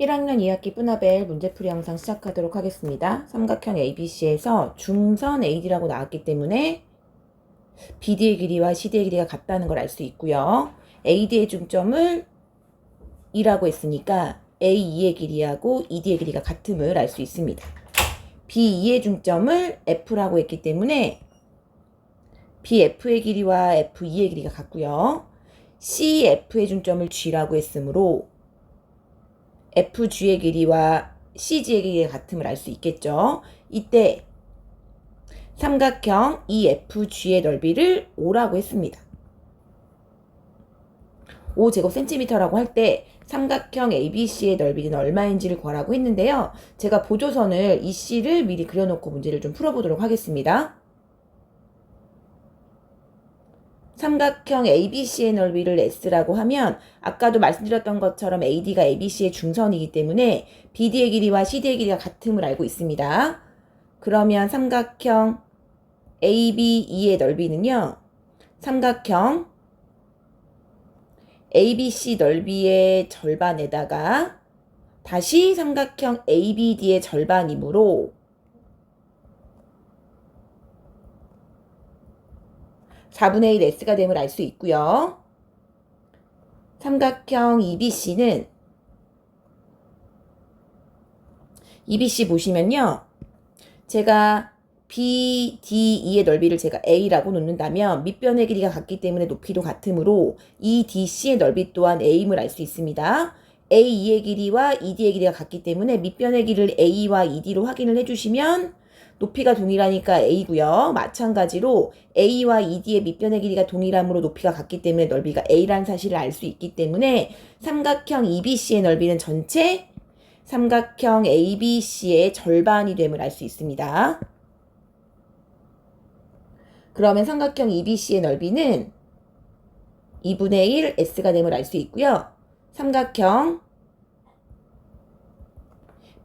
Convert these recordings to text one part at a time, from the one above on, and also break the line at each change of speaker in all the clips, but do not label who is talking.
1학년 2학기 뿌나벨 문제풀이 영상 시작하도록 하겠습니다. 삼각형 ABC에서 중선 AD라고 나왔기 때문에 BD의 길이와 CD의 길이가 같다는 걸 알 수 있고요. AD의 중점을 2라고 했으니까 A2의 길이하고 ED의 길이가 같음을 알 수 있습니다. B2의 중점을 F라고 했기 때문에 BF의 길이와 F2의 길이가 같고요. CF의 중점을 G라고 했으므로 FG의 길이와 CG의 길이가 같음을 알 수 있겠죠. 이때 삼각형 EFG의 넓이를 5라고 했습니다. 5제곱센티미터라고 할 때 삼각형 ABC의 넓이는 얼마인지를 구하라고 했는데요. 제가 보조선을 이 C를 미리 그려놓고 문제를 좀 풀어보도록 하겠습니다. 삼각형 ABC의 넓이를 S라고 하면 아까도 말씀드렸던 것처럼 AD가 ABC의 중선이기 때문에 BD의 길이와 CD의 길이가 같음을 알고 있습니다. 그러면 삼각형 ABE의 넓이는요. 삼각형 ABC 넓이의 절반에다가 다시 삼각형 ABD의 절반이므로 4분의 1 S가 됨을 알 수 있고요. 삼각형 EBC는 EBC 보시면요. 제가 BDE의 넓이를 제가 A라고 놓는다면 밑변의 길이가 같기 때문에 높이도 같으므로 EDC의 넓이 또한 A임을 알 수 있습니다. AE의 길이와 ED의 길이가 같기 때문에 밑변의 길이를 A와 ED로 확인을 해주시면 높이가 동일하니까 A고요. 마찬가지로 A와 ED의 밑변의 길이가 동일하므로 높이가 같기 때문에 넓이가 A라는 사실을 알 수 있기 때문에 삼각형 EBC의 넓이는 전체 삼각형 ABC의 절반이 됨을 알 수 있습니다. 그러면 삼각형 EBC의 넓이는 2분의 1 S가 됨을 알 수 있고요. 삼각형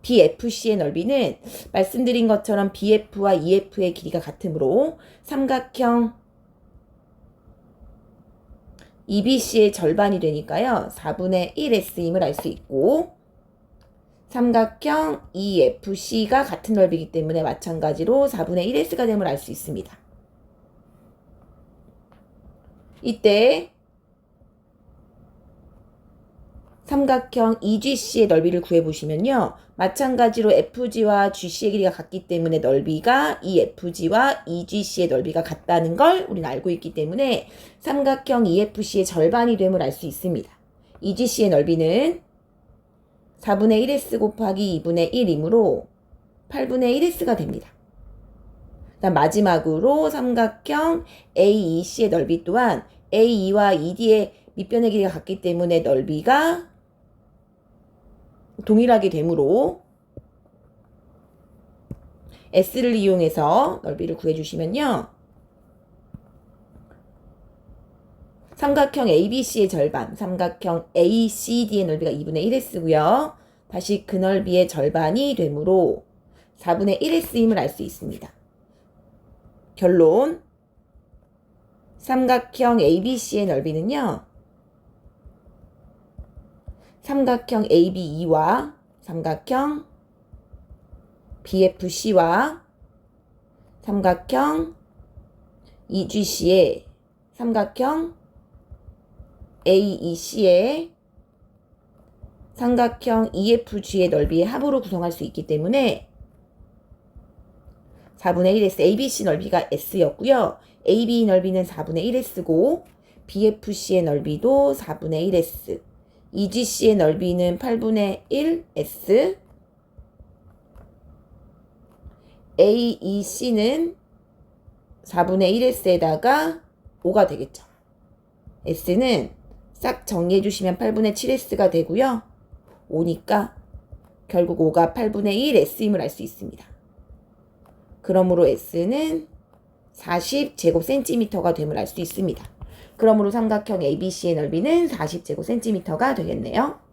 BFC의 넓이는 말씀드린 것처럼 BF와 EF의 길이가 같으므로 삼각형 EBC의 절반이 되니까요. 4분의 1S임을 알 수 있고 삼각형 EFC가 같은 넓이기 때문에 마찬가지로 4분의 1S가 됨을 알 수 있습니다. 이때 삼각형 EGC의 넓이를 구해보시면요. 마찬가지로 FG와 GC의 길이가 같기 때문에 넓이가 EFG와 EGC의 넓이가 같다는 걸 우리는 알고 있기 때문에 삼각형 EFC의 절반이 됨을 알 수 있습니다. EGC의 넓이는 4분의 1S 곱하기 2분의 1이므로 8분의 1S가 됩니다. 그다음 마지막으로 삼각형 AEC의 넓이 또한 AE와 ED의 밑변의 길이가 같기 때문에 넓이가 동일하게 되므로 S를 이용해서 넓이를 구해주시면요. 삼각형 ABC의 절반, 삼각형 ACD의 넓이가 2분의 1S고요. 다시 그 넓이의 절반이 되므로 4분의 1S임을 알 수 있습니다. 결론 삼각형 ABC의 넓이는요. 삼각형 ABE와 삼각형 BFC와 삼각형 EGC의 삼각형 AEC의 삼각형 EFG의 넓이의 합으로 구성할 수 있기 때문에 4분의 1S ABC 넓이가 S였고요. AB 넓이는 4분의 1S고 BFC의 넓이도 4분의 1S EGC의 넓이는 8분의 1S AEC는 4분의 1S에다가 5가 되겠죠. S는 싹 정리해 주시면 8분의 7S가 되고요. 5니까 결국 5가 8분의 1S임을 알 수 있습니다. 그러므로 S는 40제곱센티미터가 됨을 알 수 있습니다. 그러므로 삼각형 ABC의 넓이는 40제곱센티미터가 되겠네요.